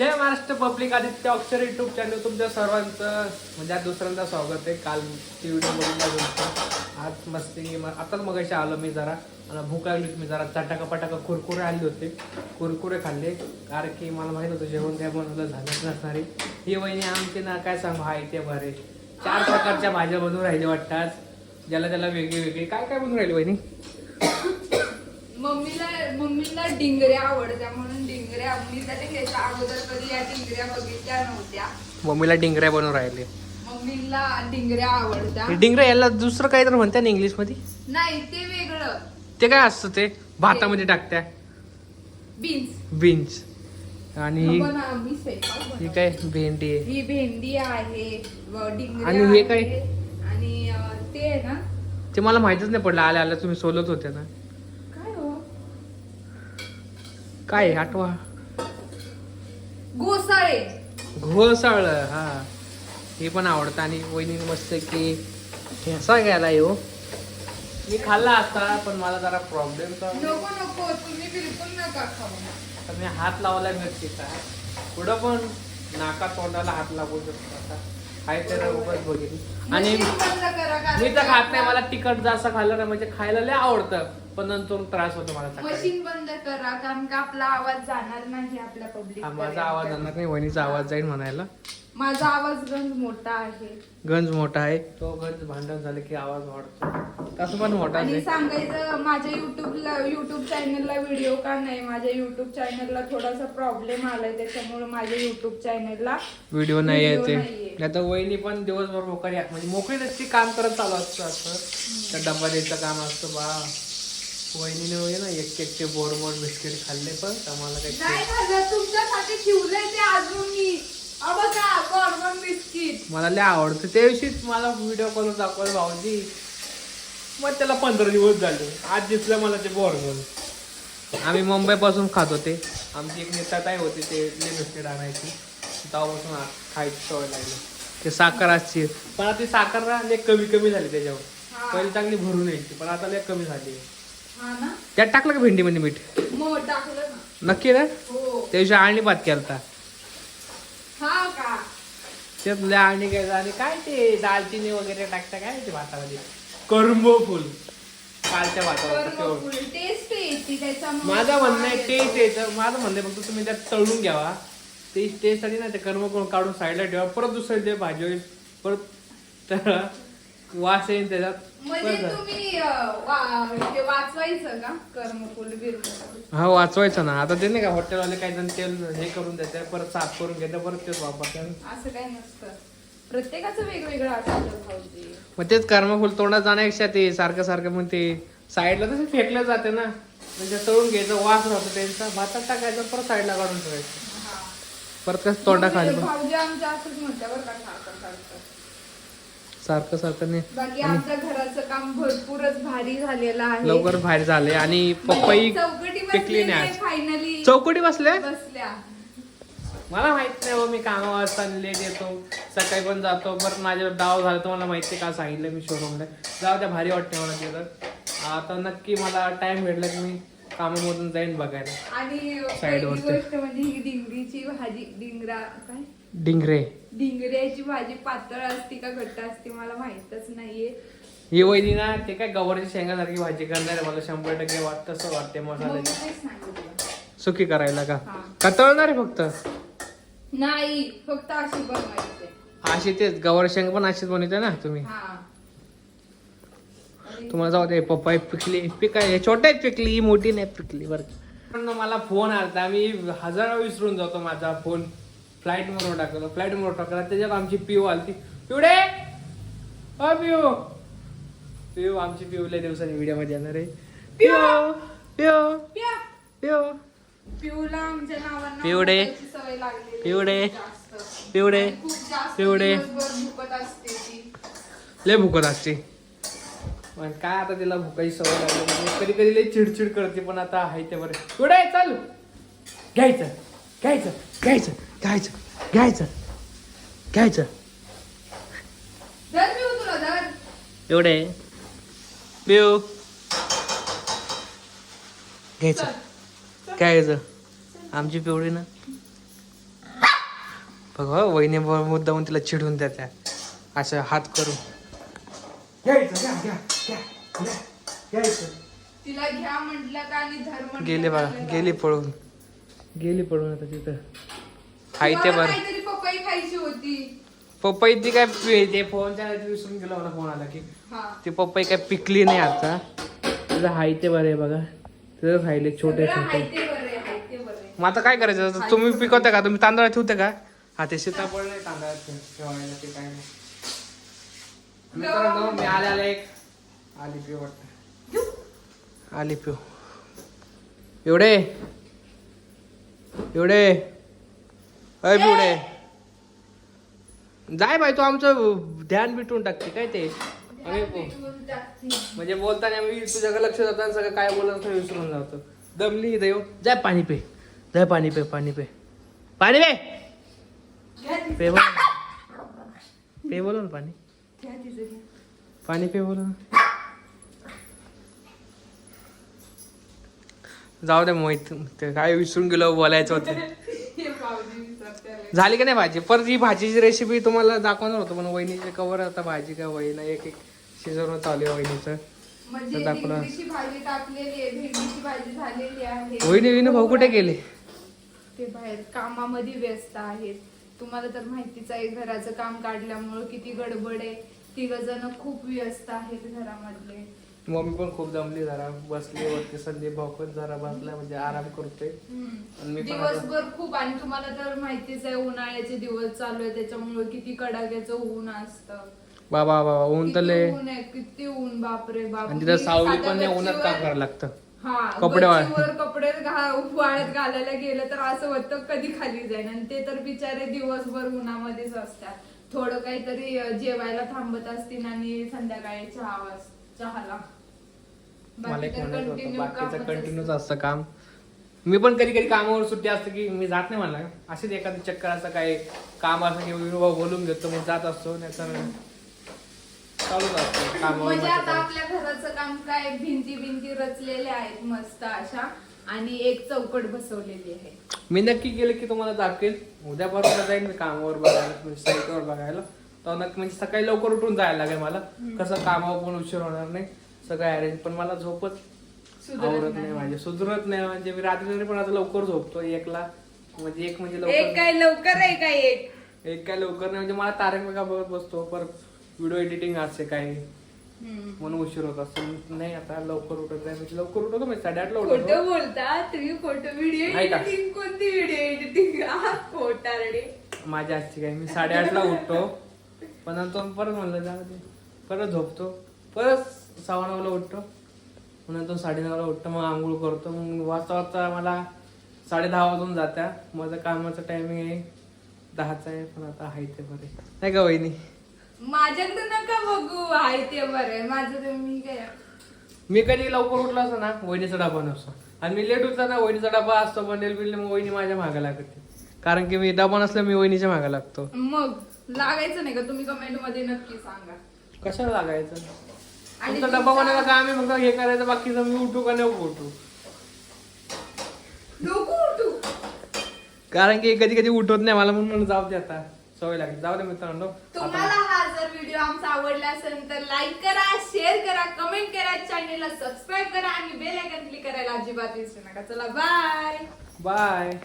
जय Maharashtra public Aditya अक्षर YouTube channel तुमच्या सर्वांचं म्हणजे आज दुसऱ्यांदा स्वागत आहे. काल ती व्हिडिओ बघितला आज मस्ती म- आताच मगाशी आलो मी जरा. मला भूक लागली मी जरा चटाका पटाका कुरकुरे आणले होते. कुरकुरे खाल्ले कारण की मला माहीत होतं जेवण काय बनवलं झालंच नसणारे ही वहिनी आमची ना काय सांगू? हाय ते बरे चार प्रकारच्या भाज्या बनवून राहिले वाटतं आज. ज्याला त्याला वेगळी वेगळी. काय काय बनवून राहिली वहिनी? मम्मीला मम्मीला डिंगरे आवडत्या म्हणून डिंगऱ्या मी त्याच्या घ्यायच्या अगोदर कधी या डिंगऱ्या बघितल्या नव्हत्या. मम्मीला डिंगऱ्या बनवून राहिले. मम्मीला डिंगऱ्या आवडत्या डिंगऱ्या याला दुसरं काही तर म्हणतात ना इंग्लिशमध्ये? नाही ते वेगळं. ते काय असतं ते? भातामध्ये टाकत्या. बीन्स. बीन्स. आणि ही- मी स्वयंपाक ही बनवते. काय? भेंडी. आहे ही भेंडी आहे व डिंगऱ्या आणि हे काय? आहे. आणि अं, ते आहे ना. ते मला माहितच नाही पडलं. आल्या आल्या तुम्ही सोलत होते ना. काय हो? काय आहे? आठवा. गोसाळे घोसाळ हा. हे पण आवडतं आणि वहिनी मस्त की ठेसा घ्यायला येऊ. मी खाल्ला असता पण मला जरा प्रॉब्लेम नको नको तुम्ही बिलकुल नका खाऊ. तर मी हात लावला मिरचीचा. पुढं पण नाका तोंडाला हात लागू शकतो आता. काय तर उगाच बघितली. आणि मी तर खात नाही मला तिखट जास्त खाल्लं ना म्हणजे खायला लय आवडतं पण नंतर त्रास होतो मला सकाळी. मशीन बंद करा कारण का आपला आवाज जाणार नाही आपल्या पब्लिक हा, माझा आवाज जाणार नाही वहिनीचा आवाज जाईल म्हणायला. माझा आवाज गंज मोठा आहे. गंज मोठा आहे. तो गंज भांडण झालं की आवाज वाढतो. तसं पण मोठा आणि आहे. सांगायचं माझ्या युट्यूबला युट्यूब चॅनलला व्हिडिओ का नाही माझ्या युट्यूब चॅनलला थोडासा प्रॉब्लेम आलाय त्याच्यामुळे माझ्या युट्यूब चॅनलला व्हिडिओ नाही Video येते. नाहीये. नाही तर वहिनी पण दिवसभर मोकळी आहे. म्हणजे मोकळी नसती काम करत चालू असतं असं. तर डब्बा द्यायचं काम असतं बा. वहिनीने वय ना एक एक ते बोर बोर बिस्किट खाल्ले पण आम्हाला नाही काही तुमच्यासाठी ठेवलंय ते अजून मी. बघा गॉर्मन बिस्किट. मला लय आवडतं. त्या दिवशीच मला व्हिडिओ कॉल दाखवलं भाऊजी. मग त्याला पंधरा दिवस झाले. आज दिसलं मला ते बोर म्हणून आम्ही मुंबईपासून खात होते. आमची एक नेता होती ते इडली बिस्किट आणायची. तेव्हापासून आ- खायची सवय लागली. ते साखर असते. पण आता ती साखर ना लय कमी कमी झाली त्याच्यावर. हा. पहिले चांगली भरून यायची पण आता लय कमी झाली. हा ना? त्यात टाकलं का भेंडीमध्ये मीठ? मग टाकलं ना. नक्की ना? हो. त्या दिवशी आळणी भात केलता. हा त्यात लय आळणी घ्यायचं आणि काय ते दालचिनी वगैरे टाकता काय ते भातामध्ये? करंबो फुल कालच्या भातावर तेवढं टेस्ट येते त्याच्यामुळे माझं म्हणणं आहे टेस्ट यायचं माझं म्हणणं आहे फक्त तुम्ही त्यात तळून घ्यावा. ते टेस्टसाठी ना ते कर्म करून काढून साईडला ठेवा. परत दुसऱ्या दिवशी भाजी होईल. परत तळा वास येईल त्याच्यात म्हणजे झालं. तुम्ही अं, वा- ते वाचवायचं का? कर्मफुल बिरमफुल हा वाचवायचं ना. आता ते नाही का हॉटेलवाले काही जण तेल हे करून देतात परत साफ करून घेतात परत तेच वापरतात. असं काही नसतं. प्रत्येकाचं वेगवेगळं असतं भाऊजी. मग तेच कर्मफुल तोंडात जाण्यापेक्षा ते सारखं सारखं मग ते साईडला तसं फेकलं जाते ना. म्हणजे तळून घ्यायचं वास राहतो त्यांचा. भातात टाकायचं परत साईडला काढून ठेवायचं. हा. परत कसं तोंडा खाली म्हणजे भाऊजी आमच्या असंच म्हणत्या बरं का सारखं सारखं. सारखं सारखं नाही. बाकी आमच्या घराचं काम भरपूरच भारी झालेलं आहे. लवकर बाहेर झाले. आणि पपई चौकटी पिकली नाही आज. फायनली चौकटी बसले बसल्या. मला माहीत नाही हो मी कामावर असताना लेट येतो सकाळी पण जातो. बरं माझ्यावर डाव झाला तर मला माहिती का सांगितलं मी शोरूमला जाऊ द्या भारी वाटते मला तिथं आता नक्की मला टाइम भेटला की मी कामामधून जाईन बघायला. आणि Side पहिली वरती. गोष्ट म्हणजे ही डिंगरीची भाजी डिंगरा काय? डिंगरे. डिंगऱ्याची भाजी पातळ असते का घट्ट असते मला माहितच नाहीये. ही वहिनी ना ते काय गवारची शेंगासारखी भाजी करणार आहे मला शंभर टक्के वाटते मग मसाल्याची मी तेच सांगितलं. सुकी करायला का? हा. का तळणार आहे फक्त? नाही फक्त अशी बनवायची. अशी तेच गवार शेंग पण अशीच बनवते ना तुम्ही. हा. आणि तुम्हाला जाऊ दे पप्पा पिकली पिकाय छोट्या पिकली ही मोठी नाही पिकली बरं पण मला फोन आलता मी हजार वेळा विसरून जातो माझा फोन. फ्लाईट मोडवर टाकला फ्लाईट मोडवर टाकला. त्याच्यात आमची पिऊ आलती. पिवडे! अ पिऊ! पिऊ आमची पिऊ लय दिवसांनी व्हिडिओमध्ये येणार आहे. पिऊ! प्या. पिऊ! पिऊला आमच्या नावानं पिवडे. भुकायची सवय लागलेली आहे पिवडे. जास्त. पिवडे! खूप जास्त पिवडे. दिवसभर भुकत असते ती. लय भुकत असते. पण काय आता तिला भुकाची सवय लागली म्हणजे कधी कधी लय चिडचिड करते पण आता आहे ते बरे. पुढे चल! घ्यायचं घ्यायचं घ्यायचं. घ्यायचं घ्यायचं घ्यायचं. धर पिऊ तुला धर. एवढे? पिऊ. घ्यायचं. घ्यायचं आमची पिवळी ना? बघ वहिनी मुद्दामून तिला चिडून देत्या. असं हात करून. घ्यायचं घ्या घ्या घ्या घ्या. घ्यायचं. तिला घ्या म्हटलं का आणि धर म्हटलं गेली का बघा. गेली पळून. गेली पळून आता तिथं. ते तुम्हाला बरं काहीतरी पपई खायची होती. पपई ती काय ते फोनच्या विसरून गेलो मला फोन आला की. ती पपई काय पिकली नाही आता. तिथं हाय ते बरं आहे बघा. तिथं राहिले छोटे छोटे. बरं बरं. मग आता काय करायचं? आता तुम्ही पिकवता का? तुम्ही तांदळात ठेवता का? हा ते सीताफळ नाही तांदळात ठेव- ठेवायला ते काय नाही. मित्रांनो मी एक. आली पिऊ वाटत. आली पिऊ. एवढे? एवढे? अय पिवडे जाय बाई तू आमचं ध्यान बिटून टाकते काय ते? आम्ही. म्हणजे बोलताना मी तुझ्याकडे लक्ष जातं आणि सगळं काय बोलत विसरून जातो. दमली देव जाय पाणी पे. जाय पाणी पे पाणी पे. पाणी पे! पे बोल पे बोलो ना पाणी. पाणी पे बोलो ना जाऊ दे मोहित काय विसरून गेलो बोलायचं होतं. झाली का नाही भाजी? परत ही भाजीची रेसिपी तुम्हाला दाखवणार होतो पण वहिनीचे कवर आता भाजी काय वहिना एक एक शिजवणं चालू आहे वहिनीचं. म्हणजे तर दाखवलं. भेंडीची भाजी टाकलेली आहे भेंडीची भाजी झालेली आहे. वहिनी विनू भाऊ कुठे गेले? ते बाहेर कामामध्ये व्यस्त आहेत. तुम्हाला तर माहितीच आहे घराचं काम काढल्यामुळं किती गडबड आहे. तिघ जण खूप व्यस्त आहेत घरामधले. मम्मी पण खूप दमली जरा. बसली वरती संदीप भाऊ पण जरा बसला म्हणजे आराम करतोय. आणि मी पण आता- दिवसभर खूप आणि तुम्हाला तर माहितीच आहे उन्हाळ्याचे दिवस चालू आहे त्याच्यामुळे किती कडाक्याचं ऊन असतं. बाबा बाबा ऊन तर किती लय. ऊन आहे किती ऊन बापरे बाप. आणि तिथं मी सावली साध्या पण नाही उन्हात काम गच्चीवर- करायला लागतं? हा कपडे वाळ- कपडे घा- वाळत घालायला गेलं तर असं होतं कधी खाली जाईन. आणि ते तर बिचारे दिवसभर उन्हामध्येच असतात. थोडं काहीतरी अं, जेवायला थांबत असतील आणि संध्याकाळी चहा वाज- चहाला मला एक होतं बाकीचं कंटिन्यूच असतं. काम. मी पण कधी कधी कामावर सुट्टी असते की मी जात नाही मला अशीच एखादी चक्कर असं काही काम असं की विनोबा बोलून घेतो मग जात असतो चालूच असतं कामावर म्हणजे आता काम. आपल्या घराचं काम काय? भिंती भिंती रचलेल्या आहेत मस्त अशा आणि एक चौकट बसवलेली आहे. मी नक्की केलं की तुम्हाला दाखवेल. उद्या बरोबर जाईल मी कामावर बघायला म्हणजे साईटवर बघायला. म्हणजे सकाळी लवकर उठून जायला लागेल मला. कसं कामावर पण उशीर होणार नाही सगळं अरेंज पण मला झोपच सुधरत आवरत नाही नाही. माझे सुधरत नाही म्हणजे मी रात्री तरी पण आता लवकर झोपतो एकला. म्हणजे एक म्हणजे एक लवकर काय लवकर आहे काय एक? एक काय लवकर नाही म्हणजे मला तारक मेघा बघत बसतो परत व्हिडिओ एडिटिंग असते काही. हम्म. म्हणून उशीर होत असतो. नाही आता लवकर उठत आहे म्हणजे लवकर उठवतो मी साडेआठला खोटं उठवतो बोलता? तुम्ही खोटं व्हिडिओ. एडिटिंग कोणती व्हिडिओ एडिटिंग खोटारडे. माझ्या आजची काय? मी साडेआठला उठतो. पण नंतर परत म्हणलं जाऊ दे परत झोपतो. परत सव्वा नऊला उठतो. मग नंतर साडेनऊला उठतो मग आंघोळ करतो. मग वाजता वाजता मला साडे दहा वाजून जात्या. माझं कामाचं टायमिंग आहे. दहाचा आहे पण आता आहे ते बरे. नाही का वहिनी? माझ्याकडे नका बघू आहे ते बरं. माझं तर मी काय मी कधी लवकर उठलो असतो ना वहिनीचा डबा नसतो. आणि मी लेट उठला ना वहिनीचा डबा असतो बनेल बिल मग वहिनी माझ्या मागे लागते. कारण की मी डबा नसला मी वहिनीच्या मागे लागतो. मग? लागायचं नाही का? तुम्ही कमेंटमध्ये नक्की सांगा. कशाला लागायचं? आणि तुमचा डबा बनायला काम आहे हे करायचं बाकीचं मी उठू का नको उठू? नको उठू. कारण की कधी कधी उठवत नाही मला म्हणून म्हणलं जाऊ दे आता. सवय लागली. जाऊ दे मित्रांनो. तुम्हाला हा जर व्हिडिओ आमचा आवडला असेल तर लाईक करा शेअर करा कमेंट करा चॅनेलला सबस्क्राईब करा आणि बेल आयकॉन क्लिक करायला अजिबात विसरू नका. चला बाय बाय